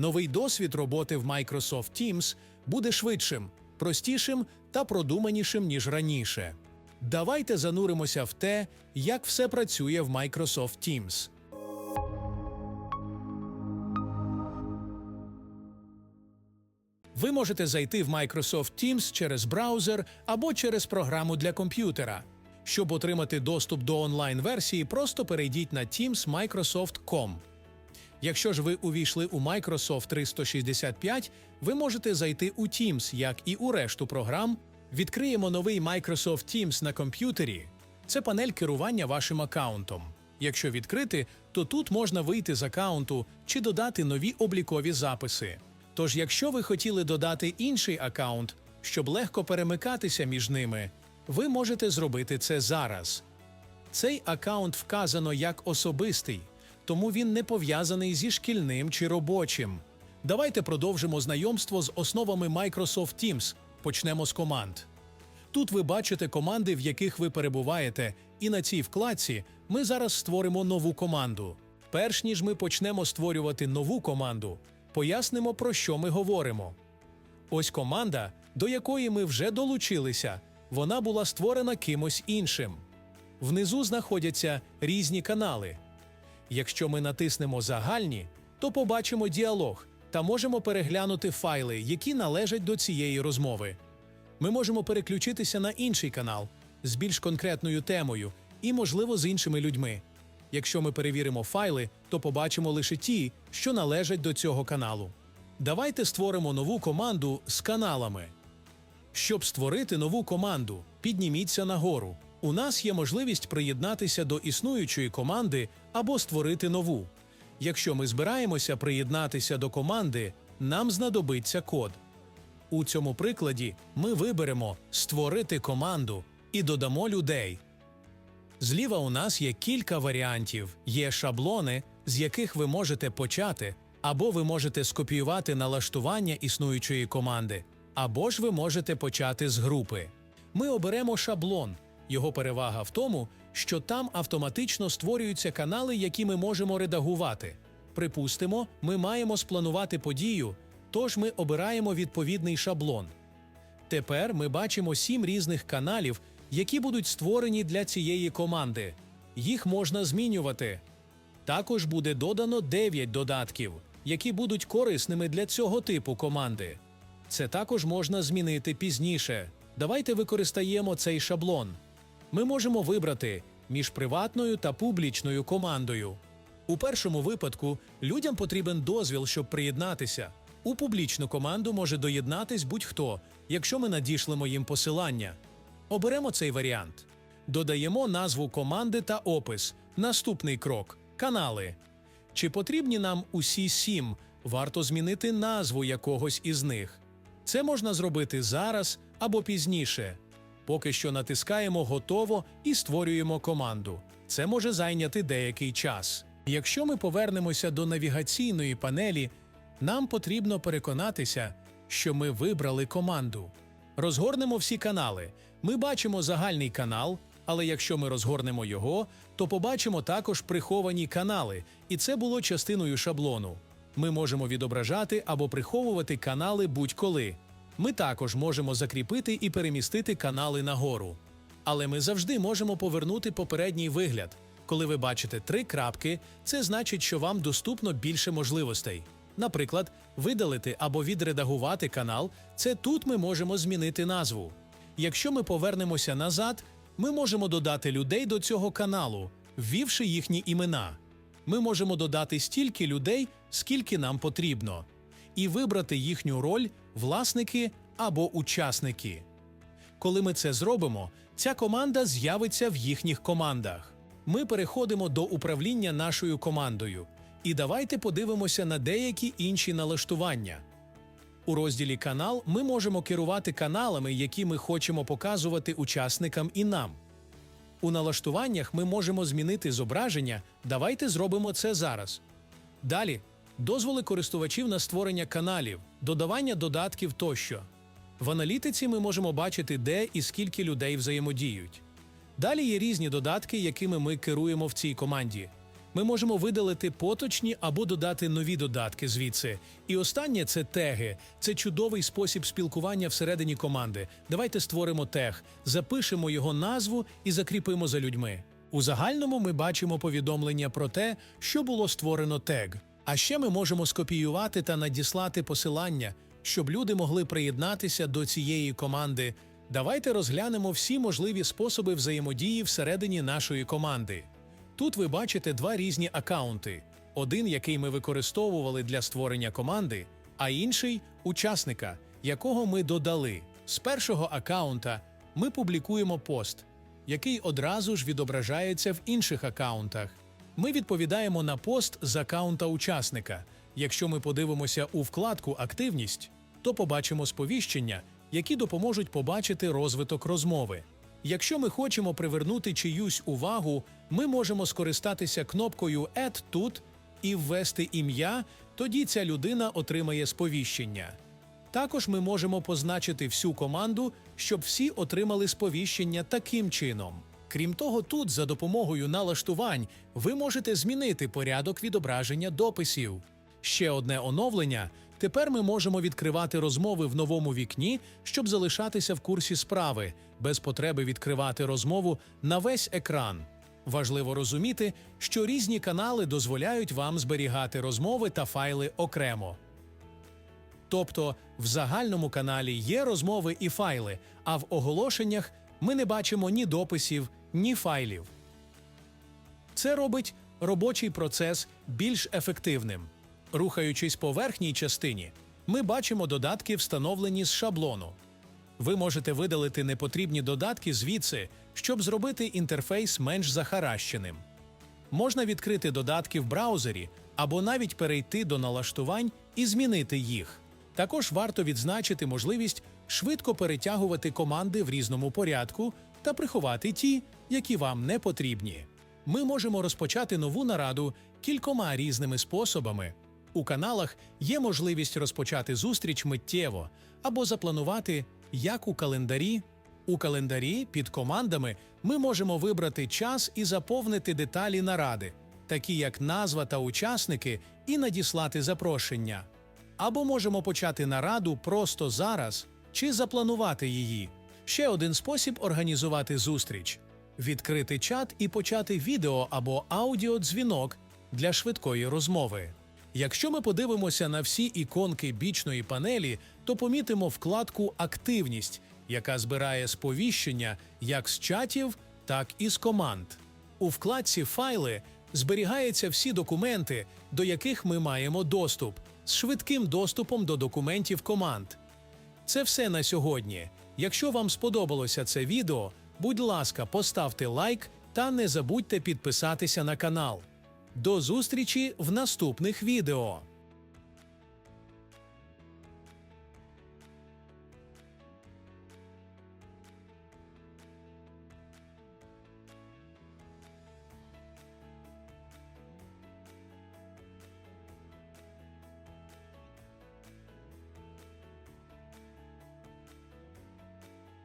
Новий досвід роботи в Microsoft Teams буде швидшим, простішим та продуманішим, ніж раніше. Давайте зануримося в те, як все працює в Microsoft Teams. Ви можете зайти в Microsoft Teams через браузер або через програму для комп'ютера. Щоб отримати доступ до онлайн-версії, просто перейдіть на teams.microsoft.com. Якщо ж ви увійшли у Microsoft 365, ви можете зайти у Teams, як і у решту програм. Відкриємо новий Microsoft Teams на комп'ютері. Це панель керування вашим аккаунтом. Якщо відкрити, то тут можна вийти з аккаунту чи додати нові облікові записи. Тож, якщо ви хотіли додати інший аккаунт, щоб легко перемикатися між ними, ви можете зробити це зараз. Цей аккаунт вказано як особистий, тому він не пов'язаний зі шкільним чи робочим. Давайте продовжимо знайомство з основами Microsoft Teams. Почнемо з команд. Тут ви бачите команди, в яких ви перебуваєте, і на цій вкладці ми зараз створимо нову команду. Перш ніж ми почнемо створювати нову команду, пояснимо, про що ми говоримо. Ось команда, до якої ми вже долучилися, вона була створена кимось іншим. Внизу знаходяться різні канали. Якщо ми натиснемо Загальні, то побачимо діалог та можемо переглянути файли, які належать до цієї розмови. Ми можемо переключитися на інший канал з більш конкретною темою і, можливо, з іншими людьми. Якщо ми перевіримо файли, то побачимо лише ті, що належать до цього каналу. Давайте створимо нову команду з каналами. Щоб створити нову команду, підніміться нагору. У нас є можливість приєднатися до існуючої команди або створити нову. Якщо ми збираємося приєднатися до команди, нам знадобиться код. У цьому прикладі ми виберемо Створити команду і додамо людей. Зліва у нас є кілька варіантів. Є шаблони, з яких ви можете почати, або ви можете скопіювати налаштування існуючої команди, або ж ви можете почати з групи. Ми оберемо шаблон. Його перевага в тому, що там автоматично створюються канали, які ми можемо редагувати. Припустимо, ми маємо спланувати подію, тож ми обираємо відповідний шаблон. Тепер ми бачимо сім різних каналів, які будуть створені для цієї команди. Їх можна змінювати. Також буде додано 9 додатків, які будуть корисними для цього типу команди. Це також можна змінити пізніше. Давайте використаємо цей шаблон. Ми можемо вибрати між приватною та публічною командою. У першому випадку людям потрібен дозвіл, щоб приєднатися. У публічну команду може доєднатись будь-хто, якщо ми надішлемо їм посилання. Оберемо цей варіант. Додаємо назву команди та опис. Наступний крок канали. Чи потрібні нам усі сім? Варто змінити назву якогось із них. Це можна зробити зараз або пізніше. Поки що натискаємо Готово і створюємо команду. Це може зайняти деякий час. Якщо ми повернемося до навігаційної панелі, нам потрібно переконатися, що ми вибрали команду. Розгорнемо всі канали. Ми бачимо загальний канал, але якщо ми розгорнемо його, то побачимо також приховані канали, і це було частиною шаблону. Ми можемо відображати або приховувати канали будь-коли. Ми також можемо закріпити і перемістити канали нагору. Але ми завжди можемо повернути попередній вигляд. Коли ви бачите три крапки, це значить, що вам доступно більше можливостей. Наприклад, видалити або відредагувати канал це тут ми можемо змінити назву. Якщо ми повернемося назад, ми можемо додати людей до цього каналу, ввівши їхні імена. Ми можемо додати стільки людей, скільки нам потрібно, і вибрати їхню роль власники або учасники. Коли ми це зробимо, ця команда з'явиться в їхніх командах. Ми переходимо до управління нашою командою. І давайте подивимося на деякі інші налаштування. У розділі Канал ми можемо керувати каналами, які ми хочемо показувати учасникам і нам. У налаштуваннях ми можемо змінити зображення. Давайте зробимо це зараз. Далі дозволи користувачів на створення каналів, додавання додатків тощо. В аналітиці ми можемо бачити, де і скільки людей взаємодіють. Далі є різні додатки, якими ми керуємо в цій команді. Ми можемо видалити поточні або додати нові додатки звідси. І останнє це теги. Це чудовий спосіб спілкування всередині команди. Давайте створимо тег, запишемо його назву і закріпимо за людьми. У загальному ми бачимо повідомлення про те, що було створено тег. А ще ми можемо скопіювати та надіслати посилання, щоб люди могли приєднатися до цієї команди. Давайте розглянемо всі можливі способи взаємодії всередині нашої команди. Тут ви бачите два різні акаунти: один, який ми використовували для створення команди, а інший учасника, якого ми додали. З першого акаунта ми публікуємо пост, який одразу ж відображається в інших акаунтах. Ми відповідаємо на пост з акаунта учасника. Якщо ми подивимося у вкладку Активність, то побачимо сповіщення, які допоможуть побачити розвиток розмови. Якщо ми хочемо привернути чиюсь увагу, ми можемо скористатися кнопкою «Add тут і ввести ім'я, тоді ця людина отримає сповіщення. Також ми можемо позначити всю команду, щоб всі отримали сповіщення таким чином. Крім того, тут за допомогою налаштувань ви можете змінити порядок відображення дописів. Ще одне оновлення. Тепер ми можемо відкривати розмови в новому вікні, щоб залишатися в курсі справи, без потреби відкривати розмову на весь екран. Важливо розуміти, що різні канали дозволяють вам зберігати розмови та файли окремо. Тобто в загальному каналі є розмови і файли, а в оголошеннях ми не бачимо ні дописів, ні файлів. Це робить робочий процес більш ефективним. Рухаючись по верхній частині, ми бачимо додатки, встановлені з шаблону. Ви можете видалити непотрібні додатки звідси, щоб зробити інтерфейс менш захаращеним. Можна відкрити додатки в браузері або навіть перейти до налаштувань і змінити їх. Також варто відзначити можливість швидко перетягувати команди в різному порядку та приховати ті, які вам не потрібні. Ми можемо розпочати нову нараду кількома різними способами. У каналах є можливість розпочати зустріч миттєво або запланувати, як у календарі. У календарі під командами ми можемо вибрати час і заповнити деталі наради, такі як назва та учасники, і надіслати запрошення. Або можемо почати нараду просто зараз чи запланувати її. Ще один спосіб організувати зустріч: відкрити чат і почати відео або аудіодзвінок для швидкої розмови. Якщо ми подивимося на всі іконки бічної панелі, то помітимо вкладку Активність, яка збирає сповіщення як з чатів, так і з команд. У вкладці Файли зберігаються всі документи, до яких ми маємо доступ, з швидким доступом до документів команд. Це все на сьогодні. Якщо вам сподобалося це відео, будь ласка, поставте лайк та не забудьте підписатися на канал. До зустрічі в наступних відео!